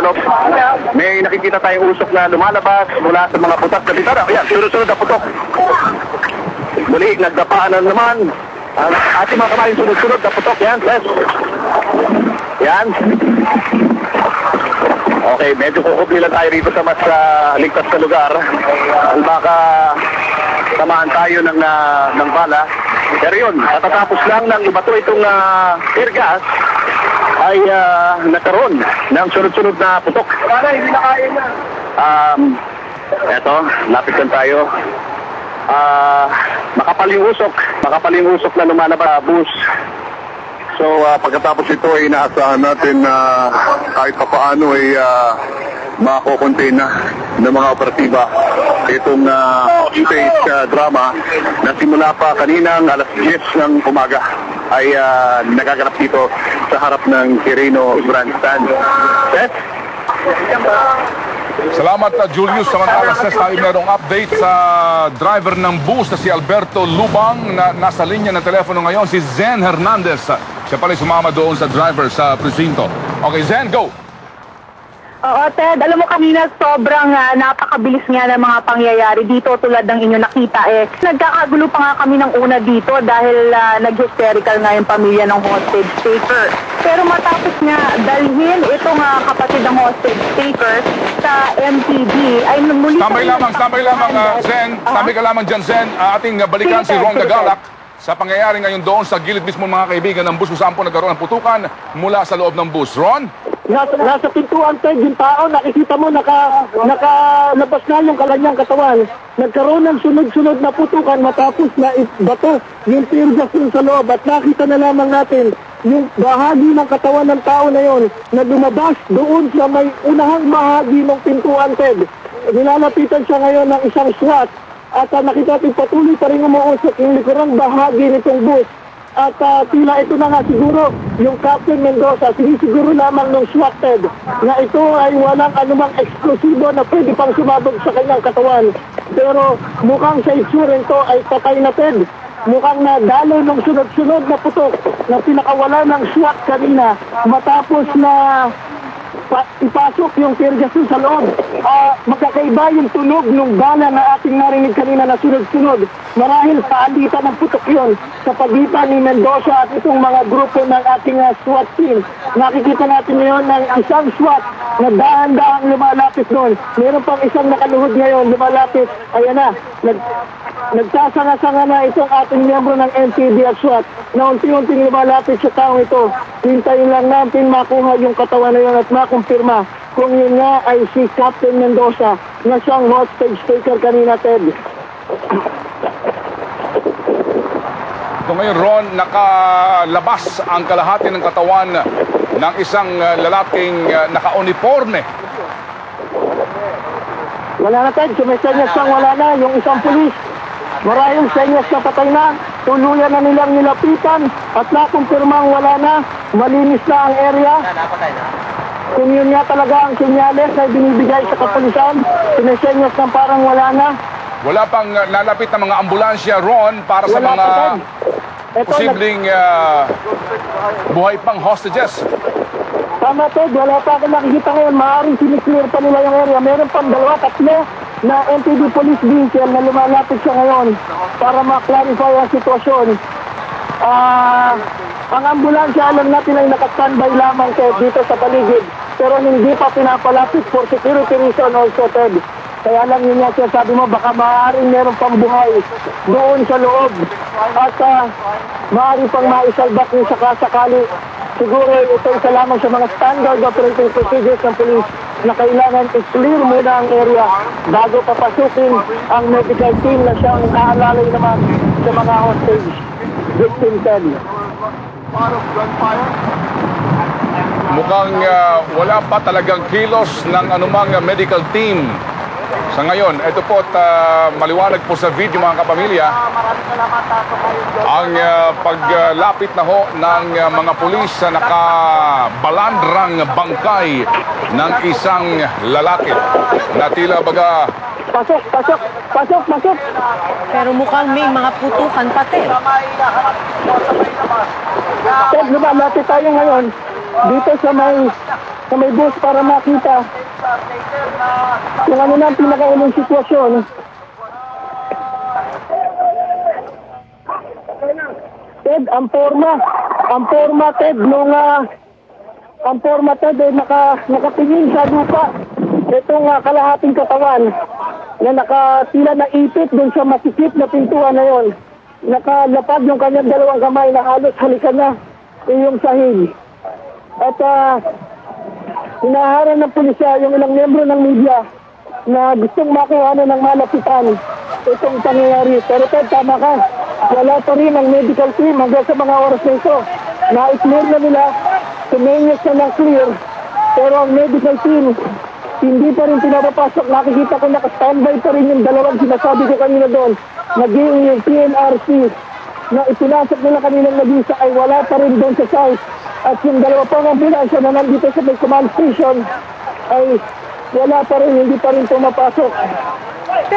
loob. May nakikita tayong usok na lumalabas mula sa mga putak na bitara. Ayan, sunod-sunod na putok. Muli, nagdapaan na naman. Ang ating mga kamay sunod-sunod na putok. Yan, yes. Yan. Okay, medyo kukubli lang tayo rito sa mas ah, ligtas na lugar. Ang baka tamaan tayo ng, ah, ng bala. Pero yun, katatapos lang ng ibato itong uh, tear gas ay ah, nagkaroon ng sunod-sunod na putok. Para hindi na kaya na. Um, eto, lapit lang tayo. Ah, makapal yung usok, makapal yung usok na lumalabas bus. So ah, pagkatapos ito ay inaasahan natin na kahit pa paano ay uh, makakocontain na ng mga operatiba itong uh, stage ah, drama na simula pa kaninang alas 10 ng umaga ay ah, nagaganap dito sa harap ng Quirino Grandstand. Seth? Salamat uh, Julius. Samantala sa tayo merong update sa driver ng bus na si Alberto Lubang na nasa linya ng telepono ngayon si Zen Hernandez. Siya pala sumama doon sa driver sa presinto. Okay, Zen, go! Oo, Ted. Alam mo kanina, sobrang ah, napakabilis nga ng mga pangyayari dito tulad ng inyo nakita. Eh, nagkakagulo pa nga kami ng una dito dahil ah, nag-hysterical nga yung pamilya ng hostage taker. Pero matapos nga dalhin itong ah, kapatid ng hostage taker sa MTV, ay muli Tambay lamang, tambay lamang, uh, Zen. Aha. Tambay ka lamang dyan, Zen. Uh, ating uh, balikan si Ron Gagalak sa pangyayari ngayon doon sa gilid mismo ng mga kaibigan ng bus kung saan po nagkaroon ng putukan mula sa loob ng bus. Ron? Nasa, nasa pintuan Ted, yung tao, nakikita mo, naka, nakalabas na yung kalanyang katawan. Nagkaroon ng sunod-sunod na putukan matapos na bato yung tear gas sa loob. At nakita na lamang natin yung bahagi ng katawan ng tao na yon na lumabas doon sa may unahang bahagi ng pintuan Ted. Nilalapitan siya ngayon ng isang SWAT at uh, nakita natin patuloy pa rin umuusok yung likurang bahagi nitong bus. At ah, tila ito na nga siguro yung Captain Mendoza, sinisiguro lamang ng SWAT Ted na ito ay walang anumang eksklusibo na pwede pang sumabog sa kanyang katawan. Pero mukhang sa itsura nito ay patay na Ted. Mukhang nadalo ng sunod-sunod na putok na pinakawala ng SWAT kanina matapos na pa- ipasok yung dun sa loob. Ah, magkakaiba yung tunog ng bala na ating narinig kanina na sunod-sunod. Marahil paalitan ng putok yun sa pagitan ni Mendoza at itong mga grupo ng ating ah, SWAT team. Nakikita natin ngayon ng isang SWAT na dahan-dahang lumalapit doon. Meron pang isang nakaluhod ngayon lumalapit. Ayan na, nag, nagsasanga-sanga na itong ating miyembro ng NCD at SWAT na unti-unting lumalapit sa taong ito. Hintayin lang natin makuha yung katawan na yun at makumpirma kung yun nga ay si Captain Mendoza na siyang hostage taker kanina, Ted. Ito ngayon, Ron, nakalabas ang kalahati ng katawan ng isang uh, lalaking uh, naka-uniforme. Wala na, Ted. Sumisenyas siyang wala na. Yung isang pulis, marayong senyas na patay na. Tuluyan na nilang nilapitan at nakumpirmang wala na. Malinis na ang area. Kung yun nga talaga ang sinyales na binibigay sa kapulisan, sinisenyas ng parang wala na. Wala pang uh, lalapit na mga ambulansya, Ron, para sa Wala mga. Ito, posibleng uh, buhay pang hostages. Tama, Ted. Wala pa ako nakikita ngayon. Maaaring siniklear pa nila yung area. Meron pang dalawa, tatlo na NTD police vehicle na lumalapit siya ngayon para ma-clarify ang sitwasyon. Ah, ang ambulansya, alam natin ay nakastandby lamang, Ted, dito sa paligid. Pero hindi pa pinapalapit for security reason also, Ted. Kaya lang yun nga sabi mo, baka maaaring meron pang buhay doon sa loob. At uh, maaari pang maisalbat yung sakasakali Siguro ito isa lamang sa mga standard operating procedures ng police na kailangan i-clear muna ang area bago papasukin ang medical team na siyang kaalalay naman sa mga hostage victim Ted. Mukhang uh, wala pa talagang kilos ng anumang medical team. Sa ngayon, ito po at uh, maliwanag po sa video mga kapamilya, ang uh, paglapit na ho ng uh, mga pulis sa nakabalandrang bangkay ng isang lalaki na tila baga Pasok, pasok, pasok, pasok. Pero mukhang may mga putukan pati. Ted, lumalapit tayo ngayon dito sa may sa may bus para makita kung ano na ang pinakaunong sitwasyon. Ted, ang forma, ang forma, Ted, nung ah, ang forma, Ted, ay naka, nakatingin sa lupa. Itong ah, kalahating katawan na nakatila na ipit doon sa masikip na pintuan na yon. Nakalapag yung kanyang dalawang kamay na halos halikan na yung sahig. At ah, hinaharang ng pulisya yung ilang membro ng media na gustong makuha na ng malapitan itong pangyayari. Pero Ted, tama ka. Wala pa rin ang medical team hanggang sa mga oras na ito. Na-clear na nila, tumenyos na ng clear. Pero ang medical team, hindi pa rin pinapapasok. Nakikita ko naka-standby pa rin yung dalawang sinasabi ko kanina doon. Naging yung PNRC na ipinasok nila kanilang nagisa ay wala pa rin doon sa site. At yung dalawa pang ambulansya na nandito sa may command station ay wala pa rin, hindi pa rin pumapasok.